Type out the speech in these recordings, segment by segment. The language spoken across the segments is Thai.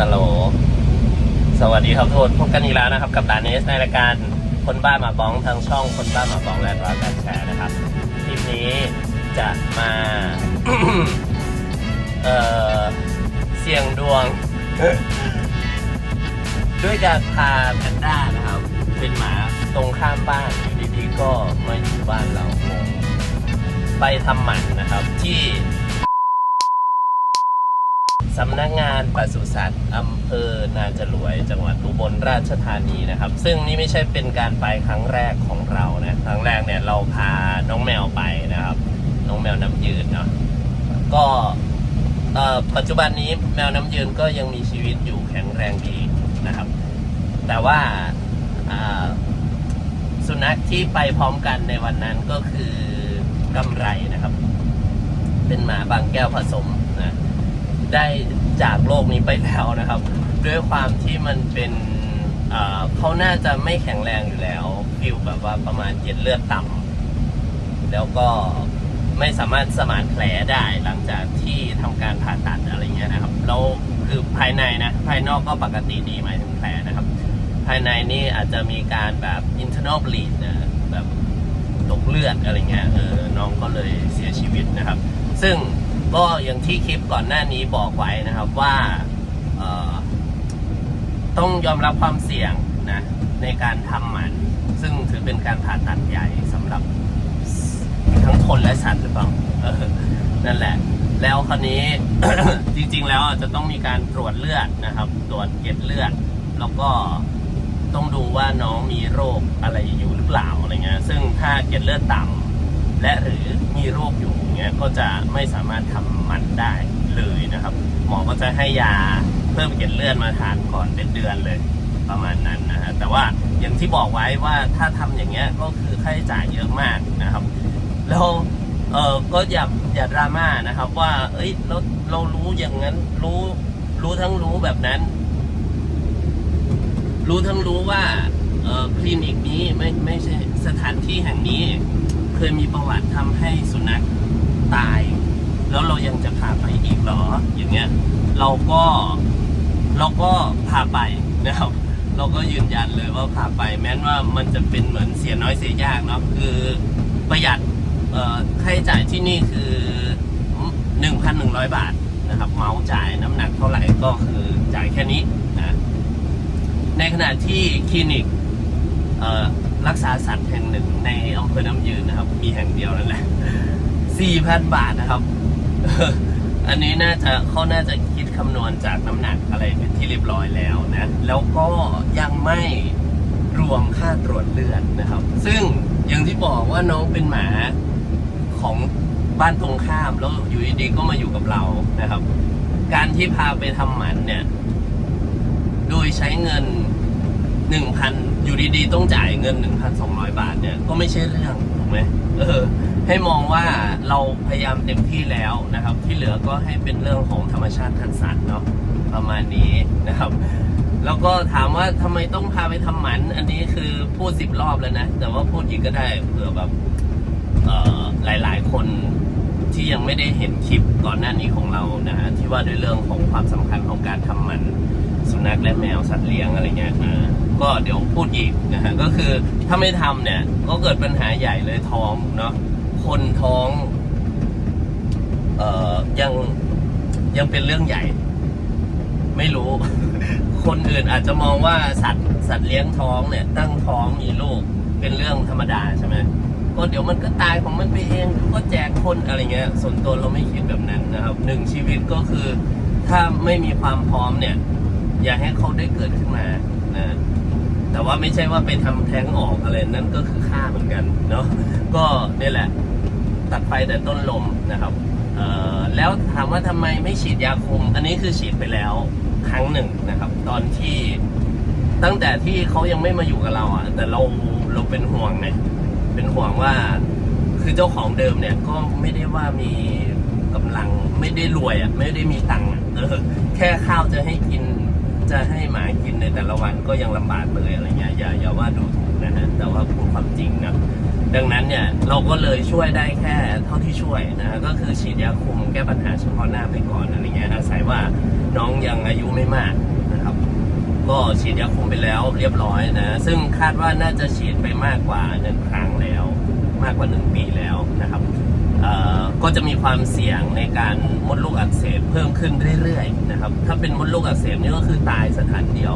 ฮัลโหล สวัสดีครับโทษพบกันอีกแล้วนะครับกับตาเนสในรายการคนบ้าหมาบ้องทางช่องคนบ้าหมาบ้องและรักการแชร์นะครับคลิปนี้จะมาเอ่อเสี่ยงดวง ด้วยการพาแพนด้านะครับ เป็นหมาตรงข้ามบ้านอยู่ดีๆก็มาอยู่บ้านเรางงไปทำหมันนะครับ ที่ สำนักงานปศุสัตว์อำเภอนาจรวย จังหวัดอุบลราชธานีนะครับ ซึ่งนี่ไม่ใช่เป็นการไปครั้งแรกของเรานะครั้งแรกเนี่ยเราพาน้องแมวไปนะครับ น้องแมวน้ำยืนเนาะก็ปัจจุบันนี้แมวน้ำยืนก็ยังมีชีวิตอยู่แข็งแรงดีนะครับ แต่ว่าอ่าสุนัขที่ไปพร้อมกันในวันนั้นก็คือกำไรนะครับ เป็นหมาบางแก้วผสมนะ ได้จากโลกนี้ไปแล้วนะครับ ด้วยความที่มันเป็นเขาน่าจะไม่แข็งแรงอยู่แล้วฟิลแบบว่าประมาณเจ็ดเลือดต่ำแล้วก็ไม่สามารถสมานแผลได้หลังจากที่ทำการผ่าตัดอะไรเงี้ยนะครับแล้วคือภายในนะภายนอกก็ปกติดีหมายถึงแผลนะครับ ภายในนี่อาจจะมีการแบบ internal bleed นะแบบตกเลือดอะไรเงี้ยเออน้องก็เลยเสียชีวิตนะครับ ซึ่ง ก็อย่างที่คลิปก่อนหน้านี้บอกไว้นะครับว่าต้องยอมรับความเสี่ยงนะในการทำหมัน ซึ่งถือเป็นการผ่าตัดใหญ่สำหรับทั้งคนและสัตว์หรือเปล่านั่นแหละ แล้วคราวนี้จริง ๆ แล้วจะต้องมีการตรวจเลือดนะครับ ตรวจเกล็ดเลือด แล้วก็ต้องดูว่าน้องมีโรคอะไรอยู่หรือเปล่าอะไรเงี้ยซึ่งถ้าเกล็ดเลือดต่ำและหรือมีโรคอยู่ เงี้ยก็จะไม่สามารถทำหมันได้เลยนะครับ หมอก็จะให้ยาเพิ่มเกล็ดเลือดมาทานก่อนเป็นเดือนเลยประมาณนั้นนะฮะแต่ว่าอย่างที่บอกไว้ว่าถ้าทำอย่างเงี้ยก็คือค่าใช้จ่ายเยอะมากนะครับ แล้วเออก็อย่าอย่าดราม่านะครับ ว่าเอ้ยเราเรารู้อย่างนั้นรู้รู้ทั้งรู้แบบนั้น รู้ทั้งรู้ว่าเออคลินิกนี้ไม่ไม่ใช่สถานที่แห่งนี้ เคยมีประวัติทำให้สุนัข ตาย แล้วเรายังจะพาไปอีกเหรอ อย่างเงี้ยเราก็เราก็พาไปนะครับ เราก็ยืนยันเลยว่าพาไป แม้นว่ามันจะเป็นเหมือนเสียน้อยเสียยากเนาะคือประหยัดค่าใช้จ่ายที่นี่คือ 1,100 บาทนะครับเมาส์จ่ายน้ำหนักเท่าไหร่ก็คือจ่ายแค่นี้นะในขณะที่คลินิกรักษาสัตว์แห่งหนึ่งในอำเภอน้ำยืนนะครับ มีแห่งเดียวนั่นแหละ 4,000บาทนะครับ อันนี้น่าจะเขาน่าจะคิดคำนวณจากน้ำหนักอะไรเป็นที่เรียบร้อยแล้วนะ แล้วก็ยังไม่รวมค่าตรวจเลือดนะครับ ซึ่งอย่างที่บอกว่าน้องเป็นหมาของบ้านตรงข้ามแล้วอยู่ดีๆก็มาอยู่กับเรานะครับ การที่พาไปทำหมันเนี่ย โดยใช้เงิน1,000อยู่ดีๆ ต้องจ่ายเงิน1,200บาทเนี่ย ก็ไม่ใช่เรื่อง ไหมเออ ให้มองว่าเราพยายามเต็มที่แล้วนะครับ ที่เหลือก็ให้เป็นเรื่องของธรรมชาติทันสัตว์เนาะประมาณนี้นะครับ แล้วก็ถามว่าทำไมต้องพาไปทำหมัน อันนี้คือพูดสิบรอบแล้วนะ แต่ว่าพูดอีกก็ได้เผื่อแบบเอ่อหลายคนที่ยังไม่ได้เห็นคลิปก่อนหน้านี้ของเรานะฮะที่ว่าด้วยเรื่องของความสำคัญของการทำหมันสุนัขและแมวสัตว์เลี้ยงอะไรเงี้ยเออ ก็เดี๋ยวพูดอีกนะฮะก็คือถ้าไม่ทำเนี่ย ก็เกิดปัญหาใหญ่เลยท้องเนาะคนท้องเอ่อยังยังเป็นเรื่องใหญ่ ไม่รู้ คนอื่นอาจจะมองว่าสัตว์สัตว์เลี้ยงท้องเนี่ย ตั้งท้องมีลูกเป็นเรื่องธรรมดาใช่ไหมก็เดี๋ยวมันก็ตายของมันไปเองก็แจกคนอะไรเงี้ย ส่วนตัวเราไม่คิดแบบนั้นนะครับหนึ่งชีวิตก็คือถ้าไม่มีความพร้อมเนี่ย อย่าให้เขาได้เกิดขึ้นมานะ แต่ว่าไม่ใช่ว่าไปทำแท้งออกอะไรนั่นก็คือฆ่าเหมือนกันเนาะก็นี่แหละ ตัดไฟแต่ต้นลมนะครับแล้วถามว่าทำไมไม่ฉีดยาคุม อันนี้คือฉีดไปแล้วครั้งหนึ่งนะครับ ตอนที่ตั้งแต่ที่เขายังไม่มาอยู่กับเราอะ แต่เราเราเป็นห่วงไงเป็นห่วงว่าคือเจ้าของเดิมเนี่ยก็ไม่ได้ว่ามีกำลังไม่ได้รวยอะไม่ได้มีตังค์เออแค่ข้าวจะให้กิน จะให้หมากินในแต่ละวันก็ยังลำบากเลยอะไรเงี้ยอย่าอย่าว่าดูถูกนะฮะแต่ว่าพูดความจริงนะดังนั้นเนี่ยเราก็เลยช่วยได้แค่เท่าที่ช่วยนะก็คือฉีดยาคุมแก้ปัญหาเฉพาะหน้าไปก่อนอะไรเงี้ยอาศัยว่าน้องยังอายุไม่มากนะครับ ก็ฉีดยาคุมไปแล้วเรียบร้อยนะ ซึ่งคาดว่าน่าจะฉีดไปมากกว่าหนึ่งครั้งแล้ว มากกว่าหนึ่งปีแล้วนะครับ ก็จะมีความเสี่ยงในการมดลูกอักเสบเพิ่มขึ้นเรื่อยๆนะครับ ถ้าเป็นมดลูกอักเสบนี่ก็คือตายสถานเดียว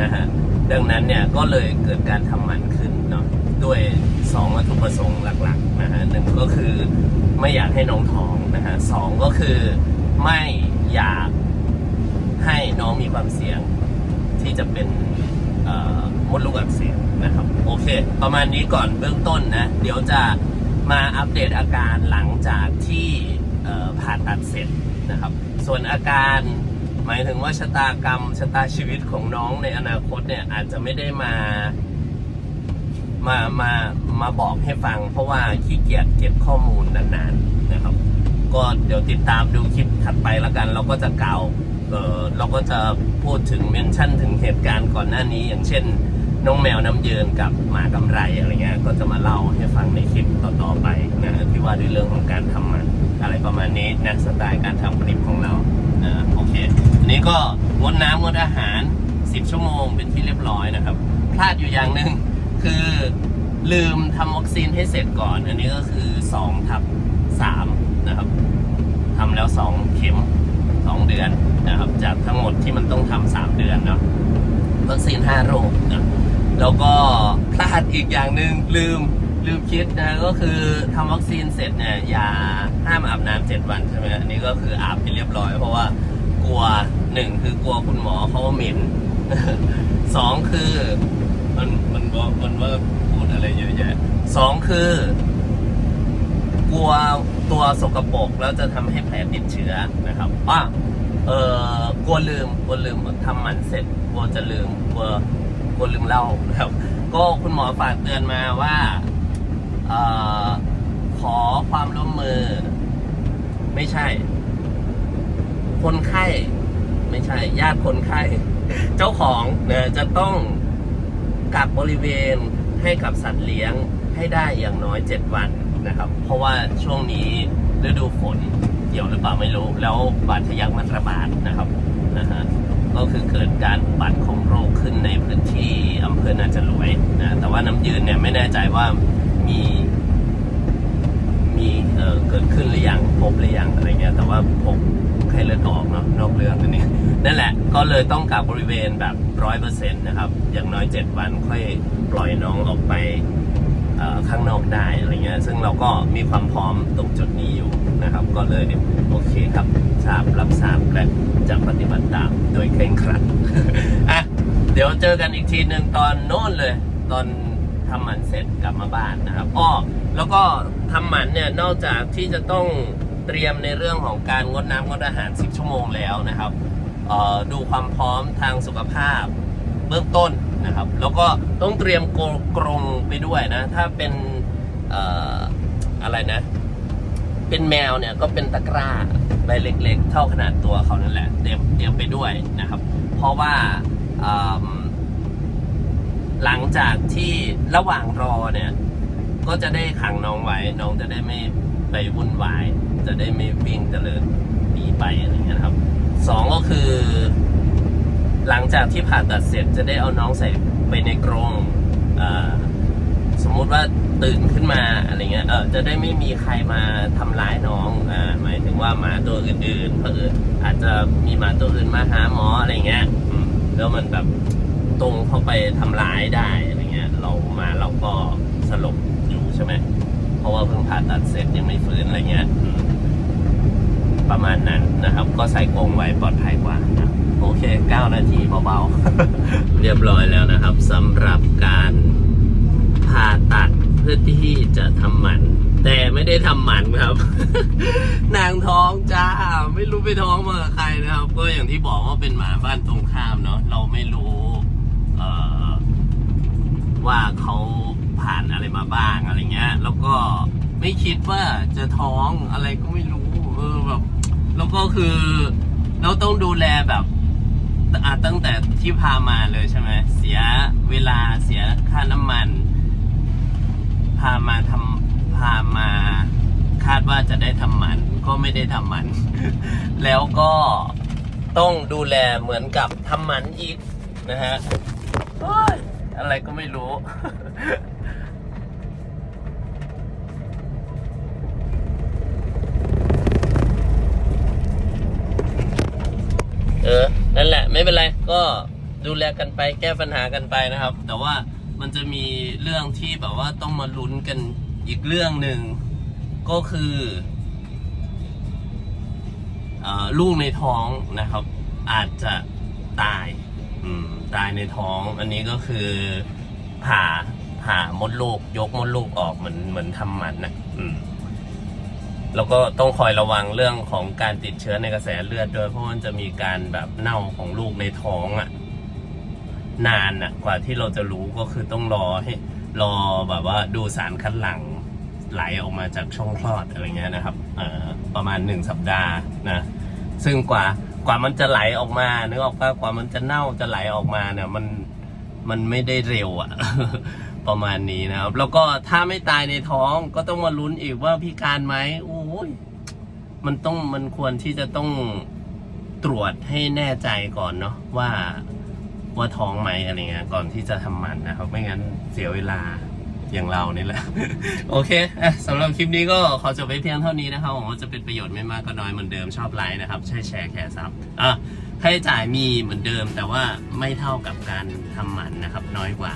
นะฮะ ดังนั้นเนี่ยก็เลยเกิดการทำหมันขึ้นเนาะ ด้วยสองวัตถุประสงค์หลักๆนะฮะหนึ่งก็คือไม่อยากให้น้องท้องนะฮะสองก็คือไม่อยากให้น้องมีความเสี่ยงที่จะเป็นมดลูกอักเสบนะครับ โอเค ประมาณนี้ก่อนเบื้องต้นนะ เดี๋ยวจะ มาอัปเดตอาการหลังจากที่ผ่าตัดเสร็จนะครับ ส่วนอาการหมายถึงว่าชะตากรรมชะตาชีวิตของน้องในอนาคตเนี่ยอาจจะไม่ได้มามามามาบอกให้ฟัง เพราะว่าขี้เกียจเก็บข้อมูลนานๆนะครับ ก็เดี๋ยวติดตามดูคลิปถัดไปแล้วกัน เราก็จะกล่าวเออเราก็จะพูดถึงเมนชั่นถึงเหตุการณ์ก่อนหน้านี้อย่างเช่น น้องแมวน้ำเยินกับหมากำไรอะไรเงี้ยก็จะมาเล่าให้ฟังในคลิปต่อๆไปนะที่ว่าด้วยเรื่องของการทำมันอะไรประมาณนี้นะสไตล์การทำคลิปของเรานะโอเคอันนี้ก็งดน้ำงดอาหาร 10 ชั่วโมงเป็นที่เรียบร้อยนะครับ พลาดอยู่อย่างหนึ่งคือลืมทำวัคซีนให้เสร็จก่อน อันนี้ก็คือ2ทับ3นะครับทำแล้วสองเข็มสองเดือนนะครับจากทั้งหมดที่มันต้องทำสามเดือนเนาะวัคซีนห้าโรคนะ แล้วก็พลาดอีกอย่างหนึ่งลืมลืมคิดนะก็คือทำวัคซีนเสร็จเนี่ยอย่าห้ามอาบน้ำเจ็ดวันใช่ไหมอันนี้ก็คืออาบไปเรียบร้อย เพราะว่ากลัวหนึ่งคือกลัวคุณหมอเขาเหม็นสองคือมันมันว่ามันว่าพูดอะไรเยอะแยะสองคือกลัวตัวสกปรกแล้วจะทำให้แผลติดเชื้อนะครับอะเออกลัวลืมกลัวลืมทำหมันเสร็จกลัวจะลืมกลัว กลัวลืมเล่านะครับ ก็คุณหมอฝากเตือนมาว่าเอ่อขอความร่วมมือ ไม่ใช่ คนไข้ ไม่ใช่ ญาติคนไข้ เจ้าของเนี่ยจะต้องกักบริเวณให้กับสัตว์เลี้ยงให้ได้อย่างน้อย7วันนะครับ เพราะว่าช่วงนี้ฤดูฝนเกี่ยวหรือเปล่าไม่รู้ แล้วบาดทะยักมันระบาดนะครับนะฮะ ก็คือเกิดการอุบัติของโรคขึ้นในพื้นที่อำเภอนาจรวยนะแต่ว่าน้ำยืนเนี่ยไม่แน่ใจว่ามีมีเอ่อเกิดขึ้นหรือยังพบหรือยังอะไรเงี้ยแต่ว่าพบไข้เลือดออกเนาะนอกเรื่องอันนี้นั่นแหละก็เลยต้องกักบริเวณแบบร้อยเปอร์เซ็นต์นะครับ อย่างน้อย7วันค่อยปล่อยน้องออกไปข้างนอกได้อะไรเงี้ยซึ่งเราก็มีความพร้อมตรงจุดนี้อยู่ นะครับ ก็เลยโอเคครับทราบรับทราบและจะปฏิบัติตามโดยเคร่งครัดอะเดี๋ยวเจอกันอีกทีหนึ่งตอนโน่นเลย ตอนทำหมันเสร็จกลับมาบ้านนะครับอ้อแล้วก็ทำหมันเนี่ยนอกจากที่จะต้องเตรียมในเรื่องของการงดน้ำงดอาหาร 10 ชั่วโมงแล้วนะครับดูความพร้อมทางสุขภาพเบื้องต้นนะครับ แล้วก็ต้องเตรียมกรงกงไปด้วยนะ ถ้าเป็นอออะไรนะ เป็นแมวเนี่ยก็เป็นตะกร้าใบเล็กๆ เท่าขนาดตัวเขานั่นแหละเตรียมเตรียมไปด้วยนะครับ เพราะว่าหลังจากที่ระหว่างรอเนี่ย ก็จะได้ขังน้องไว้ น้องจะได้ไม่ไปวุ่นวาย จะได้ไม่วิ่งเตลิดหนีไปอะไรเงี้ยครับสองก็คือ หลังจากที่ผ่าตัดเสร็จจะได้เอาน้องใส่ไปในกรงสมมุติว่า ตื่นขึ้นมาอะไรเงี้ยเออจะได้ไม่มีใครมาทำร้ายน้องอ่าหมายถึงว่าหมาตัวอื่นๆเพราะออาจจะมีหมาตัวอื่นมาหาหมออะไรเงี้ยแล้วมันแบบตรงเข้าไปทำร้ายได้อะไรเงี้ย เรามาเราก็สลบอยู่ใช่ไหมเพราะว่าเพิ่งผ่าตัดเสร็จยังไม่ฟื้นอะไรเงี้ยประมาณนั้นนะครับ ก็ใส่กรงไว้ปลอดภัยกว่านะโอเค 9 นาทีเบาๆ เรียบร้อยแล้วนะครับสำหรับการผ่าตัด พื่อที่จะทำหมัน แต่ไม่ได้ทำหมันครับ นางท้องจ้าไม่รู้ไปท้องมากับใครนะครับ ก็อย่างที่บอกว่าเป็นหมาบ้านตรงข้ามเนาะเราไม่รู้เอ่อว่าเขาผ่านอะไรมาบ้างอะไรเงี้ย แล้วก็ไม่คิดว่าจะท้องอะไรก็ไม่รู้เออแบบแล้วก็คือเราต้องดูแลแบบอะตั้งแต่ที่พามาเลยใช่ไหมเสียเวลาเสียค่าน้ำมัน พามาทำพามาคาดว่าจะได้ทำหมัน ก็ ไม่ได้ทำมัน แล้วก็ต้องดูแลเหมือนกับทำมันอีกนะฮะอะไรก็ไม่รู้ เออ นั่นแหละ ไม่เป็นไร ก็ดูแลกันไปแก้ปัญหากันไปนะครับ แต่ว่ามันจะมีเรื่องที่แบบว่าต้องมาลุ้นกันอีกเรื่องหนึ่ง ก็คือ ลูกในท้องนะครับ อาจจะตายตายในท้อง อันนี้ก็คือผ่าผ่ามดลูกยกมดลูกออกเหมือนเหมือนทำหมันนะอืมแล้วก็ต้องคอยระวังเรื่องของการติดเชื้อในกระแสเลือดด้วยเพราะมันจะมีการแบบเน่าของลูกในท้องอะ่ะ นานอะ่ะ กว่าที่เราจะรู้ก็คือต้องรอให้รอแบบว่าดูสารคัดหลัง ไหลออกมาจากช่องคลอดอะไรเงี้ยนะครับประมาณหนึ่งสัปดาห์นะซึ่งกว่ากว่ามันจะไหลออกมานึกออกปะกว่ามันจะเน่าจะไหลออกมาเนี่ยมันมันไม่ได้เร็วอะประมาณนี้นะครับ แล้วก็ถ้าไม่ตายในท้องก็ต้องมาลุ้นอีกว่าพิการไหมโอ้ยมันต้องมันควรที่จะต้องตรวจให้แน่ใจก่อนเนาะว่าว่าท้องไหมอะไรเงี้ยก่อนที่จะทำหมันนะครับ ไม่งั้นเสียเวลา อย่างเรานี่แหละ โอเคอะสำหรับคลิปนี้ก็ขอจบไปเพียงเท่านี้นะครับหวังว่าจะเป็นประโยชน์ไม่มากก็น้อยเหมือนเดิมชอบไลค์นะครับใช่แชร์แคร์ซับอะค่าใช้จ่ายมีเหมือนเดิม แต่ว่าไม่เท่ากับการทำหมันนะครับน้อยกว่า